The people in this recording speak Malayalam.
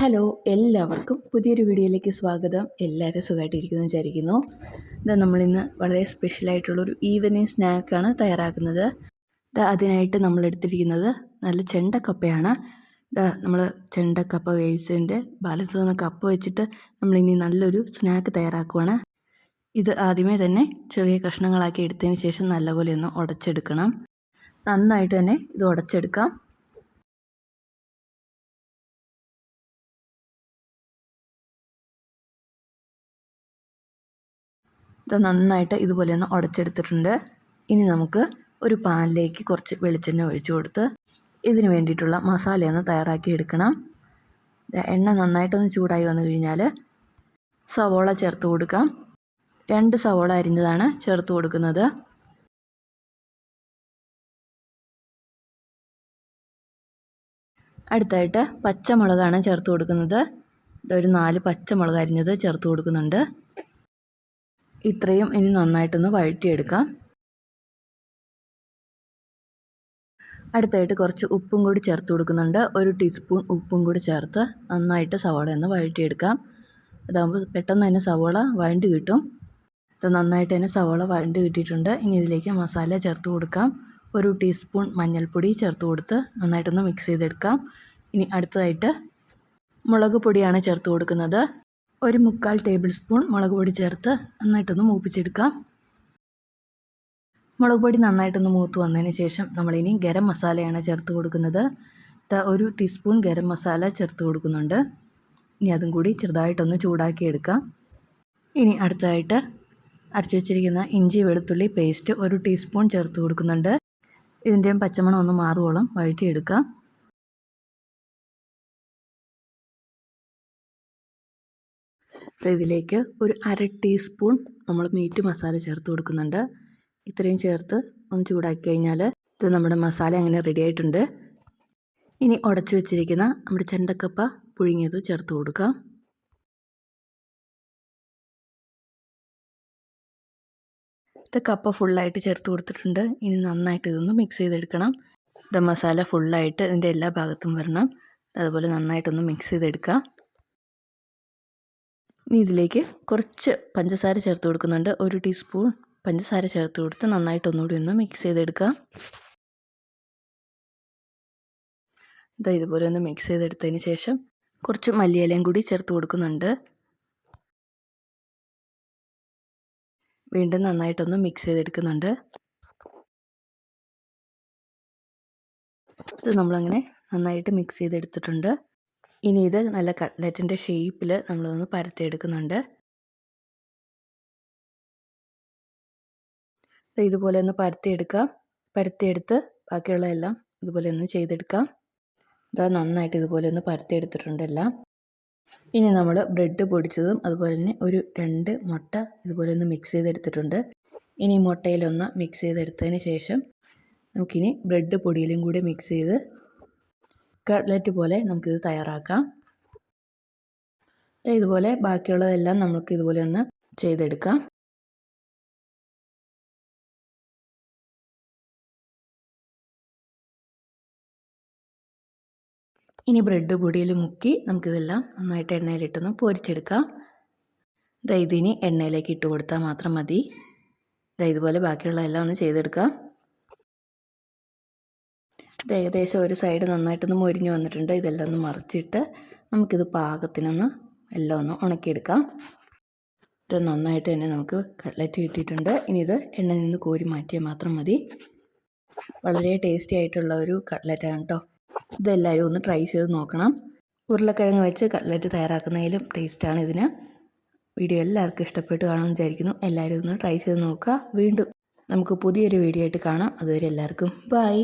ഹലോ എല്ലാവർക്കും പുതിയൊരു വീഡിയോയിലേക്ക് സ്വാഗതം. എല്ലാവരും സുഖമായിട്ടിരിക്കുന്നു വിചാരിക്കുന്നു. ഇതാ നമ്മളിന്ന് വളരെ സ്പെഷ്യലായിട്ടുള്ളൊരു ഈവനിങ് സ്നാക്കാണ് തയ്യാറാക്കുന്നത്. ഇതാ അതിനായിട്ട് നമ്മൾ എടുത്തിരിക്കുന്നത് നല്ല ചെണ്ടക്കപ്പയാണ്. ഇതാ നമ്മൾ ചെണ്ടക്കപ്പ വേവിച്ചതിന്റെ ബാലൻസ് വന്ന കപ്പ വെച്ചിട്ട് നമ്മളിനി നല്ലൊരു സ്നാക്ക് തയ്യാറാക്കുവാണ്. ഇത് ആദ്യമേ തന്നെ ചെറിയ കഷ്ണങ്ങളാക്കി എടുത്തതിന് ശേഷം നല്ലപോലെ ഒന്ന് ഉടച്ചെടുക്കണം. നന്നായിട്ട് തന്നെ ഇത് ഉടച്ചെടുക്കാം. ഇത് നന്നായിട്ട് ഇതുപോലെ ഒന്ന് ഉടച്ചെടുത്തിട്ടുണ്ട്. ഇനി നമുക്ക് ഒരു പാനിലേക്ക് കുറച്ച് വെളിച്ചെണ്ണ ഒഴിച്ചു കൊടുത്ത് ഇതിന് വേണ്ടിയിട്ടുള്ള മസാലയൊന്ന് തയ്യാറാക്കി എടുക്കണം. എണ്ണ നന്നായിട്ടൊന്ന് ചൂടായി വന്നു കഴിഞ്ഞാൽ സവോള ചേർത്ത് കൊടുക്കാം. രണ്ട് സവോള അരിഞ്ഞതാണ് ചേർത്ത് കൊടുക്കുന്നത്. അടുത്തായിട്ട് പച്ചമുളകാണ് ചേർത്ത് കൊടുക്കുന്നത്. ഇതൊരു നാല് പച്ചമുളക് അരിഞ്ഞത് ചേർത്ത് കൊടുക്കുന്നുണ്ട്. ഇത്രയും ഇനി നന്നായിട്ടൊന്ന് വഴറ്റിയെടുക്കാം. അടുത്തായിട്ട് കുറച്ച് ഉപ്പും കൂടി ചേർത്ത് കൊടുക്കുന്നുണ്ട്. ഒരു ടീസ്പൂൺ ഉപ്പും കൂടി ചേർത്ത് നന്നായിട്ട് സവാള ഒന്ന് വഴറ്റിയെടുക്കാം. അതാകുമ്പോൾ പെട്ടെന്ന് തന്നെ സവാള വഴണ്ട് കിട്ടും. ഇത് നന്നായിട്ട് തന്നെ സവാള വഴണ്ട് കിട്ടിയിട്ടുണ്ട്. ഇനി ഇതിലേക്ക് മസാല ചേർത്ത് കൊടുക്കാം. ഒരു ടീസ്പൂൺ മഞ്ഞൾപ്പൊടി ചേർത്ത് കൊടുത്ത് നന്നായിട്ടൊന്ന് മിക്സ് ചെയ്തെടുക്കാം. ഇനി അടുത്തതായിട്ട് മുളക് പൊടിയാണ് ചേർത്ത് കൊടുക്കുന്നത്. ഒരു മുക്കാൽ ടേബിൾ സ്പൂൺ മുളക് പൊടി ചേർത്ത് നന്നായിട്ടൊന്ന് മൂപ്പിച്ചെടുക്കാം. മുളക് പൊടി നന്നായിട്ടൊന്ന് മൂത്ത് വന്നതിന് ശേഷം നമ്മളിനി ഗരം മസാലയാണ് ചേർത്ത് കൊടുക്കുന്നത്. ഒരു ടീസ്പൂൺ ഗരം മസാല ചേർത്ത് കൊടുക്കുന്നുണ്ട്. ഇനി അതും കൂടി ചെറുതായിട്ടൊന്ന് ചൂടാക്കി എടുക്കാം ഇനി അടുത്തതായിട്ട് അരച്ചു വെച്ചിരിക്കുന്ന ഇഞ്ചി വെളുത്തുള്ളി പേസ്റ്റ് ഒരു ടീസ്പൂൺ ചേർത്ത് കൊടുക്കുന്നുണ്ട്. ഇതിന്റെയും പച്ചമണം ഒന്ന് മാറുവോളം വഴറ്റിയെടുക്കാം. ഇതിലേക്ക് ഒരു അര ടീസ്പൂൺ നമ്മൾ മീറ്റ് മസാല ചേർത്ത് കൊടുക്കുന്നുണ്ട്. ഇത്രയും ചേർത്ത് ഒന്ന് ചൂടാക്കി കഴിഞ്ഞാൽ ഇത് നമ്മുടെ മസാല അങ്ങനെ റെഡി ആയിട്ടുണ്ട്. ഇനി ഉടച്ചു വെച്ചിരിക്കുന്ന നമ്മുടെ ചെണ്ടക്കപ്പ പുഴുങ്ങിയത് ചേർത്ത് കൊടുക്കാം. ഇത് കപ്പ ഫുള്ളായിട്ട് ചേർത്ത് കൊടുത്തിട്ടുണ്ട്. ഇനി നന്നായിട്ട് ഇതൊന്ന് മിക്സ് ചെയ്തെടുക്കണം. ഇത് മസാല ഫുള്ളായിട്ട് ഇതിന്റെ എല്ലാ ഭാഗത്തും വരണം. അതുപോലെ നന്നായിട്ടൊന്ന് മിക്സ് ചെയ്തെടുക്കാം. ഇനി ഇതിലേക്ക് കുറച്ച് പഞ്ചസാര ചേർത്ത് കൊടുക്കുന്നുണ്ട്. ഒരു ടീസ്പൂൺ പഞ്ചസാര ചേർത്ത് കൊടുത്ത് നന്നായിട്ട് ഒന്നുകൂടി ഒന്ന് മിക്സ് ചെയ്തെടുക്കാം ഇതാ ഇതുപോലെ ഒന്ന് മിക്സ് ചെയ്തെടുത്തതിന് ശേഷം കുറച്ച് മല്ലിയിലയും കൂടി ചേർത്ത് കൊടുക്കുന്നുണ്ട്. വീണ്ടും നന്നായിട്ടൊന്ന് മിക്സ് ചെയ്തെടുക്കുന്നുണ്ട്. ഇത് നമ്മളങ്ങനെ നന്നായിട്ട് മിക്സ് ചെയ്തെടുത്തിട്ടുണ്ട്. ഇനി ഇത് നല്ല കട്ട്ലറ്റിന്റെ ഷേപ്പിൽ നമ്മളൊന്ന് പരത്തിയെടുക്കുന്നുണ്ട്. ഇതുപോലെ ഒന്ന് പരത്തിയെടുക്കാം. പരത്തിയെടുത്ത് ബാക്കിയുള്ള എല്ലാം ഇതുപോലെ ഒന്ന് ചെയ്തെടുക്കാം. ഇതാ നന്നായിട്ട് ഇതുപോലെ ഒന്ന് പരത്തിയെടുത്തിട്ടുണ്ട് എല്ലാം. ഇനി നമ്മൾ ബ്രെഡ് പൊടിച്ചതും അതുപോലെ തന്നെ ഒരു രണ്ട് മുട്ട ഇതുപോലെ ഒന്ന് മിക്സ് ചെയ്തെടുത്തിട്ടുണ്ട്. ഇനി മുട്ടയിലൊന്ന് മിക്സ് ചെയ്തെടുത്തതിന് ശേഷം നമുക്കിനി ബ്രെഡ് പൊടിയിലും കൂടി മിക്സ് ചെയ്ത് കട്ട്ലറ്റ് പോലെ നമുക്കിത് തയ്യാറാക്കാം. ഇതുപോലെ ബാക്കിയുള്ളതെല്ലാം നമുക്ക് ഇതുപോലെ ഒന്ന് ചെയ്തെടുക്കാം. ഇനി ബ്രെഡ് പൊടിയിൽ മുക്കി നമുക്കിതെല്ലാം നന്നായിട്ട് എണ്ണയിലിട്ടൊന്ന് പൊരിച്ചെടുക്കാം. ദാ ഇതിനി എണ്ണയിലേക്ക് ഇട്ട് കൊടുത്താൽ മാത്രം മതി. ദാ ഇതുപോലെ ഒന്ന് ചെയ്തെടുക്കാം. ഇത് ഏകദേശം ഒരു സൈഡ് നന്നായിട്ടൊന്ന് മൊരിഞ്ഞ് വന്നിട്ടുണ്ട്. ഇതെല്ലാം ഒന്ന് മറിച്ചിട്ട് നമുക്കിത് പാകത്തിനൊന്ന് എല്ലാം ഒന്ന് ഉണക്കിയെടുക്കാം. ഇത് നന്നായിട്ട് തന്നെ നമുക്ക് കട്ട്ലറ്റ് കിട്ടിയിട്ടുണ്ട്. ഇനി ഇത് എണ്ണയിൽ നിന്ന് കോരി മാറ്റിയാൽ മാത്രം മതി. വളരെ ടേസ്റ്റി ആയിട്ടുള്ള ഒരു കട്ട്ലറ്റാണ് കേട്ടോ ഇതെല്ലാവരും ഒന്ന് ട്രൈ ചെയ്ത് നോക്കണം. ഉരുളക്കിഴങ്ങ് വെച്ച് കട്ട്ലറ്റ് തയ്യാറാക്കുന്നതിലും ടേസ്റ്റാണ് ഇതിന്. വീഡിയോ എല്ലാവർക്കും ഇഷ്ടപ്പെട്ട് കാണുമെന്ന് വിചാരിക്കുന്നു. എല്ലാവരും ഒന്ന് ട്രൈ ചെയ്ത് നോക്കുക. വീണ്ടും നമുക്ക് പുതിയൊരു വീഡിയോ ആയിട്ട് കാണാം. അതുവരെ എല്ലാവർക്കും ബൈ